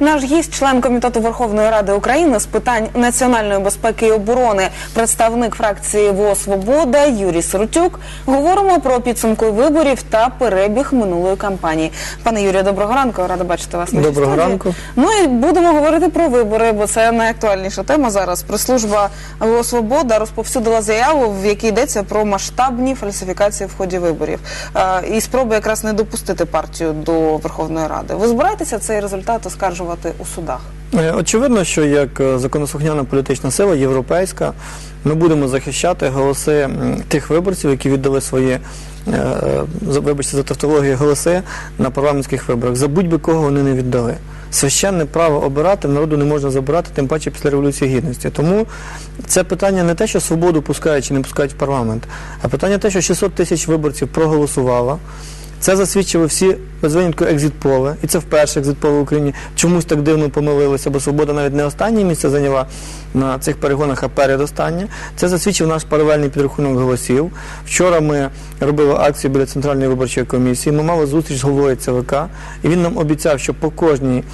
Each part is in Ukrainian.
Наш гість, член комітету Верховної Ради України з питань національної безпеки і оборони, представник фракції ВО Свобода Юрій Сиротюк. Говоримо про підсумки виборів та перебіг минулої кампанії. Пане Юрію, доброго ранку. Рада бачити вас. на Доброго студії. ранку. Ну і будемо говорити про вибори, бо це найактуальніша тема зараз. Прес-служба ВО Свобода розповсюдила заяву, в якій йдеться про масштабні фальсифікації в ході виборів Е, і спроби якраз не допустити партію до Верховної Ради. Ви збираєтеся цей результат оскаржувати у судах? Е, Очевидно, що як е, законослухняна політична сила, європейська, ми будемо захищати голоси тих виборців, які віддали свої, е, вибачте за тавтологію, голоси на парламентських виборах. За будь-би кого вони не віддали. Священне право обирати народу не можна забирати, тим паче після Революції Гідності. Тому це питання не те, що свободу пускають чи не пускають в парламент, а питання те, що 600 тисяч виборців проголосувало. Це засвідчили всі без винятку екзитполи, і це вперше екзитполи в Україні. Чомусь так дивно помилилися, бо свобода навіть не останнє місце зайняла на цих перегонах, а передостаннє. Це засвідчив наш паралельний підрахунок голосів. Вчора ми робили акцію біля центральної виборчої комісії. Ми мали зустріч з головою ЦВК, і він нам обіцяв, що по кожній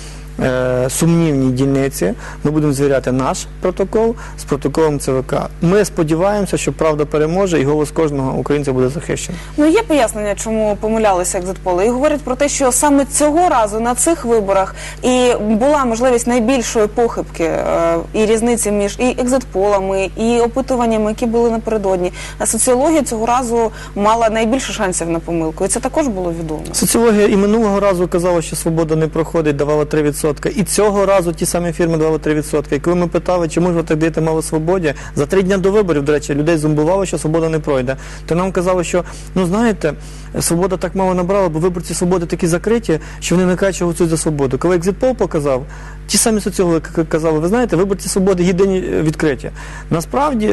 е, сумнівній дільниці ми будемо звіряти наш протокол з протоколом ЦВК. Ми сподіваємося, що правда переможе, і голос кожного українця буде захищений. Ну є пояснення, чому помилялися екзитполи. І говорять про те, що саме цього разу на цих виборах і була можливість найбільшої похибки е, і різниці між і екзитполами, і опитуваннями, які були напередодні. Соціологія цього разу мала найбільше шансів на помилку, і це також було відомо. Соціологія і минулого разу казала, що свобода не проходить, давала 3%. І цього разу ті самі фірми давали 3%. І коли ми питали, чому ж ви так даєте мало свободі, за три дня до виборів, до речі, людей зомбувало, що свобода не пройде. То нам казали, що ну знаєте, свобода так мало набрала, бо виборці свободи такі закриті, що вони не кажуть, що голосують за свободу. Коли екзитпол показав, ті самі соціологи казали, ви знаєте, виборці свободи єдині е, відкриті. Насправді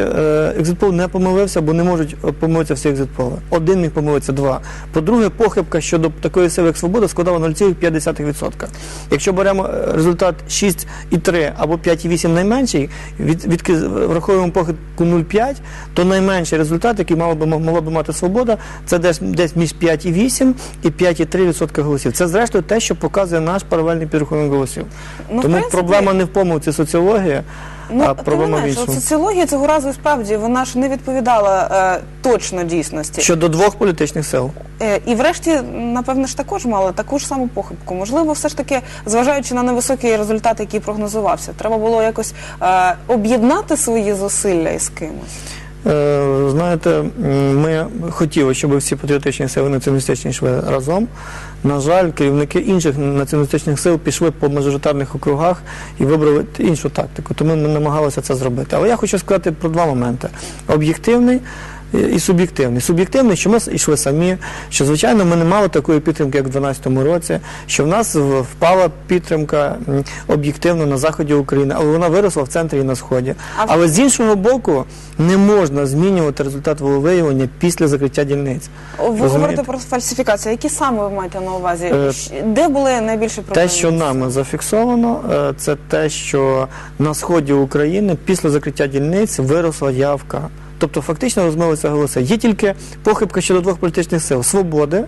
екзитпол не помилився, бо не можуть е, помилитися всі екзитполи. Один міг помилитися, два. По-друге, похибка щодо такої сили, як свобода, складала 0,5%. Якщо беремо е, результат 6,3 або 5,8 найменший, від, від, враховуємо похибку 0,5, то найменший результат, який мала би, могла би мати свобода, це десь, десь між 5,8 і 5,3% голосів. Це зрештою те, що показує наш паралельний підрахунок голосів. Ну, Тому принципі, проблема не в помилці соціології, Ну, а тим проблема не в менше, от іншому. соціологія цього разу справді вона ж не відповідала е, точно дійсності. Щодо двох політичних сил. Е, І врешті, напевно ж також мали таку ж саму похибку. Можливо, все ж таки, зважаючи на невисокий результат, який прогнозувався, треба було якось е, об'єднати свої зусилля із кимось. Е, Знаєте, ми хотіли, щоб всі патріотичні сили націоналістичні йшли разом. На жаль, керівники інших націоналістичних сил пішли по мажоритарних округах і вибрали іншу тактику. Тому ми намагалися це зробити. Але я хочу сказати про два моменти: об'єктивний. І суб'єктивний. Суб'єктивний, що ми йшли самі, що звичайно ми не мали такої підтримки, як в 2012 році, що в нас впала підтримка об'єктивно на заході України, але вона виросла в центрі і на сході. Але з іншого боку, не можна змінювати результат волевиявлення після закриття дільниць. Ви Розумієте? говорите про фальсифікацію. Які саме ви маєте на увазі? Е, Де були найбільші проблеми? Те, що нами зафіксовано, е, це те, що на сході України після закриття дільниць виросла явка. Тобто фактично розмилися голоси. Є тільки похибка щодо двох політичних сил свободи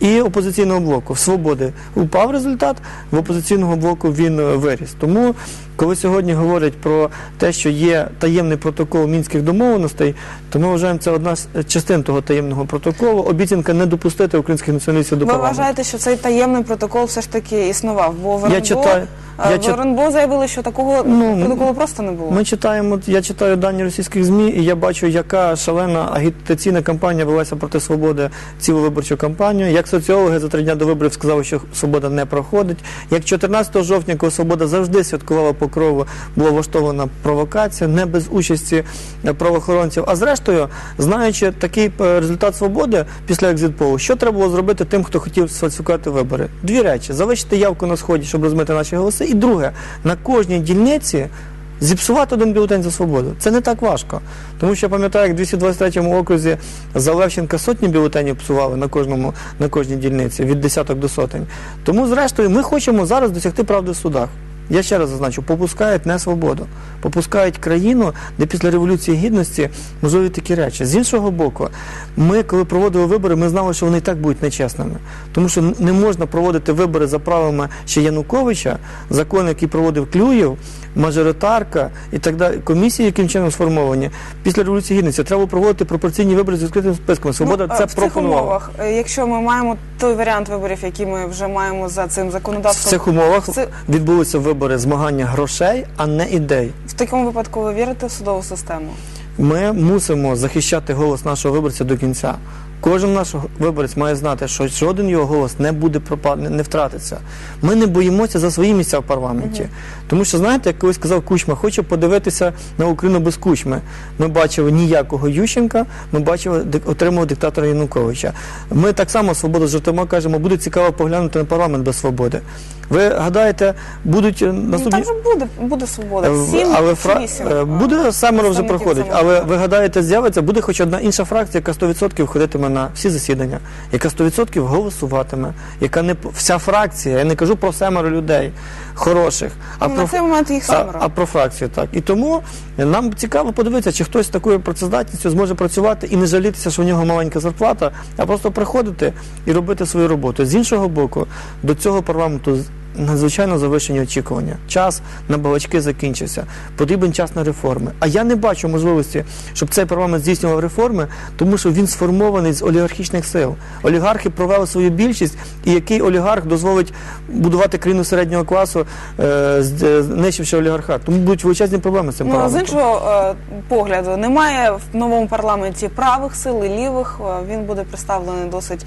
і опозиційного блоку. Свободи упав результат, в опозиційного блоку він е, виріс. Тому, коли сьогодні говорять про те, що є таємний протокол мінських домовленостей, то ми вважаємо це одна з е, частин того таємного протоколу. Обіцянка не допустити українських націоналістів до Ви парламенту. вважаєте, що цей таємний протокол все ж таки існував? Бо в Я РНБО, читаю- е, я в чит- РНБО заявили, що такого Ну, протоколу просто не було. Ми читаємо, я читаю дані російських ЗМІ, і я бачу, яка шалена агітаційна кампанія велася проти свободи цілу виборчу кампанію. Як соціологи за три дня до виборів сказали, що свобода не проходить. Як 14 жовтня, коли свобода завжди святкувала покрову, була влаштована провокація, не без участі правоохоронців. А зрештою, знаючи такий е, результат свободи після екзитполу, що треба було зробити тим, хто хотів сфальсифікувати вибори? Дві речі: залишити явку на сході, щоб розмити наші голоси. І друге, на кожній дільниці. Зіпсувати один бюлетень за свободу. Це не так важко. Тому що я пам'ятаю, як в 223 окрузі за Левченка сотні бюлетенів псували на кожному на кожній дільниці від десяток до сотень. Тому, зрештою, ми хочемо зараз досягти правди в судах. Я ще раз зазначу, попускають не свободу, попускають країну, де після революції гідності можливі такі речі. З іншого боку, ми, коли проводили вибори, ми знали, що вони і так будуть нечесними. Тому що не можна проводити вибори за правилами ще Януковича, закон, який проводив Клюєв, мажоритарка і так далі, комісії, яким чином сформовані. Після революції гідності треба проводити пропорційні вибори з відкритим списком. Свобода Ну, це е, в цих умовах, е, якщо ми маємо той варіант виборів, який ми вже маємо за цим В законодавством, цих умовах Це- відбулися вибори змагання грошей, а не ідей. в такому випадку ви вірите в судову систему? Ми мусимо захищати голос нашого виборця до кінця. Кожен наш виборець має знати, що жоден його голос не буде пропад... не- втратиться. Ми не боїмося за свої місця в парламенті. Тому що, знаєте, як колись сказав Кучма, хочу подивитися на Україну без Кучми. Ми бачили ніякого Ющенка, ми бачили отримав диктатора Януковича. Ми так само свободу жартома кажемо, буде цікаво поглянути на парламент без свободи. Ви гадаєте, будуть е, Ну, наступні там же буде, буде свобода. Е, Сім але фра... е, буде семеро вже проходить. Але ви гадаєте, з'явиться, буде хоч одна інша фракція, яка 100% ходитиме на всі засідання, яка 100% голосуватиме, яка не вся фракція. Я не кажу про семеро людей хороших, а Ну, про на цей момент їх а, семеро. а про фракцію так. І тому нам цікаво подивитися, чи хтось з такою працездатністю зможе працювати і не жалітися, що в нього маленька зарплата, а просто приходити і робити свою роботу. З іншого боку, до цього парламенту надзвичайно завищені очікування. Час на балачки закінчився. Потрібен час на реформи. А я не бачу можливості, щоб цей парламент здійснював реформи, тому що він сформований з олігархічних сил. Олігархи провели свою більшість, і який олігарх дозволить будувати країну середнього класу, е, е, знищивши олігархат. Тому будуть величезні проблеми з цим Ну, а з іншого е, погляду, немає в новому парламенті правих сил і лівих. Він буде представлений досить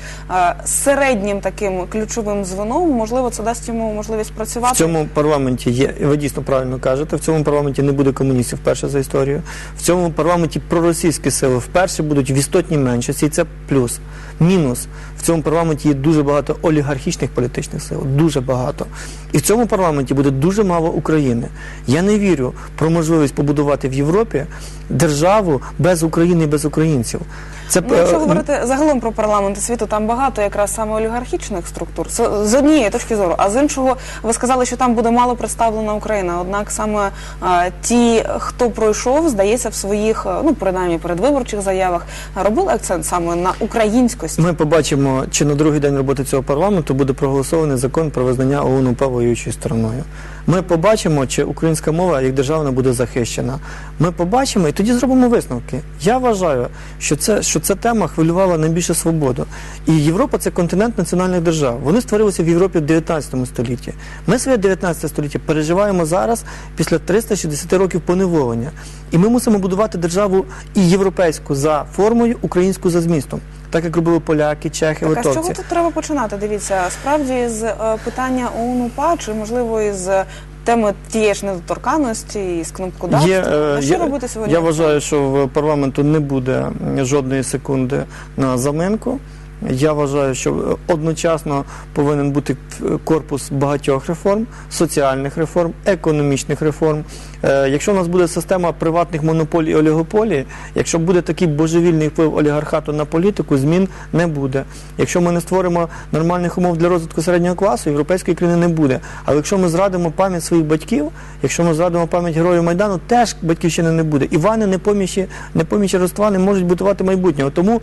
середнім таким ключовим звеном. Можливо, це дасть йому можливість працювати. В цьому парламенті є, ви дійсно правильно кажете, в цьому парламенті не буде комуністів вперше за історію. В цьому парламенті проросійські сили вперше будуть в істотній меншості, і це плюс. Мінус. В цьому парламенті є дуже багато олігархічних політичних сил, дуже багато. І в цьому парламенті буде дуже мало України. Я не вірю про можливість побудувати в Європі державу без України і без українців. Це Ну, якщо е, говорити загалом про парламенти світу, там багато якраз саме олігархічних структур. Це з однієї точки зору. А з іншого, ви сказали, що там буде мало представлена Україна. Однак саме е, ті, хто пройшов, здається, в своїх, е, ну принаймні передвиборчих заявах, робили акцент саме на українськості. Ми побачимо, чи на другий день роботи цього парламенту буде проголосований закон про визнання ООН УПА воюючою стороною. Ми побачимо, чи українська мова як державна буде захищена. Ми побачимо і тоді зробимо висновки. Я вважаю, що це що ця тема хвилювала найбільше свободу. І Європа це континент національних держав. Вони створилися в Європі в 19 столітті. Ми своє 19 століття переживаємо зараз після 360 років поневолення. І ми мусимо будувати державу і європейську за формою, українську за змістом. Так як робили поляки, чехи, Так, а з чого тут треба починати? Дивіться, справді з е, питання ОНУПА чи можливо із теми тієї ж недоторканності і з кнопкодавства? Є, е, що є, робити сьогодні? я вважаю, що в парламенту не буде жодної секунди на заминку. Я вважаю, що одночасно повинен бути корпус багатьох реформ, соціальних реформ, економічних реформ. Е, Якщо у нас буде система приватних монополій і олігополій, якщо буде такий божевільний вплив олігархату на політику, змін не буде. Якщо ми не створимо нормальних умов для розвитку середнього класу, європейської країни не буде. Але якщо ми зрадимо пам'ять своїх батьків, якщо ми зрадимо пам'ять героїв Майдану, теж батьківщини не буде. Івани, непомічі, непомічі роства не можуть будувати майбутнього. Тому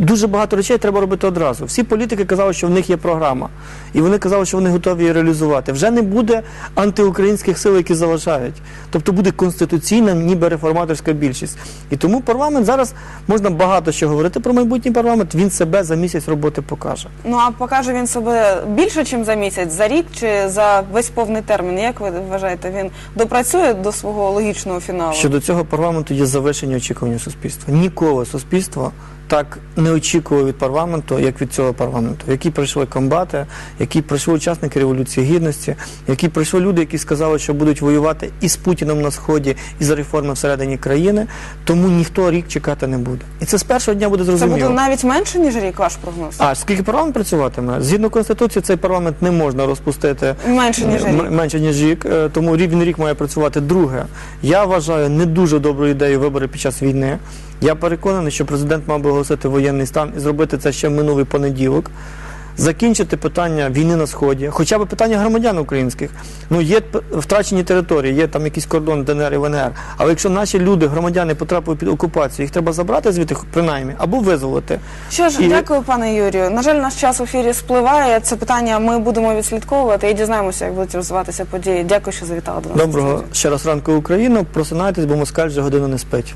дуже багато речей треба робити одразу. Всі політики казали, що в них є програма, і вони казали, що вони готові її реалізувати. Вже не буде антиукраїнських сил, які заважають. Тобто буде конституційна, ніби реформаторська більшість. І тому парламент зараз можна багато що говорити про майбутній парламент. Він себе за місяць роботи покаже. Ну а покаже він себе більше, ніж за місяць, за рік чи за весь повний термін? Як ви вважаєте, він допрацює до свого логічного фіналу? Щодо цього парламенту є завищені очікування суспільства. Ніколи суспільство так не очікувало від парламенту, як від цього парламенту, які прийшли комбати, які прийшли учасники революції гідності, які прийшли люди, які сказали, що будуть воювати і з Путіном на сході, і за реформи всередині країни. Тому ніхто рік чекати не буде. І це з першого дня буде Це буде навіть менше, ніж рік, ваш прогноз? А скільки парламент працюватиме? Згідно конституції, цей парламент не можна розпустити Менше, ніж рік. менше ніж рік, е, тому рівень рік має працювати. Друге, я вважаю не дуже доброю ідеєю вибори під час війни. Я переконаний, що президент мав би оголосити воєнний стан і зробити це ще в минулий понеділок. закінчити питання війни на сході, хоча б питання громадян українських. Ну є втрачені території, є там якийсь кордон ДНР і ВНР. Але якщо наші люди, громадяни, потрапили під окупацію, їх треба забрати звідти принаймні або визволити. Що ж, І- дякую, пане Юрію. На жаль, наш час в ефірі спливає. Це питання ми будемо відслідковувати і дізнаємося, як будуть розвиватися події. Дякую, що завітали до нас. Доброго ще раз ранку Україну. Просинайтесь, бо москаль вже годину не спить.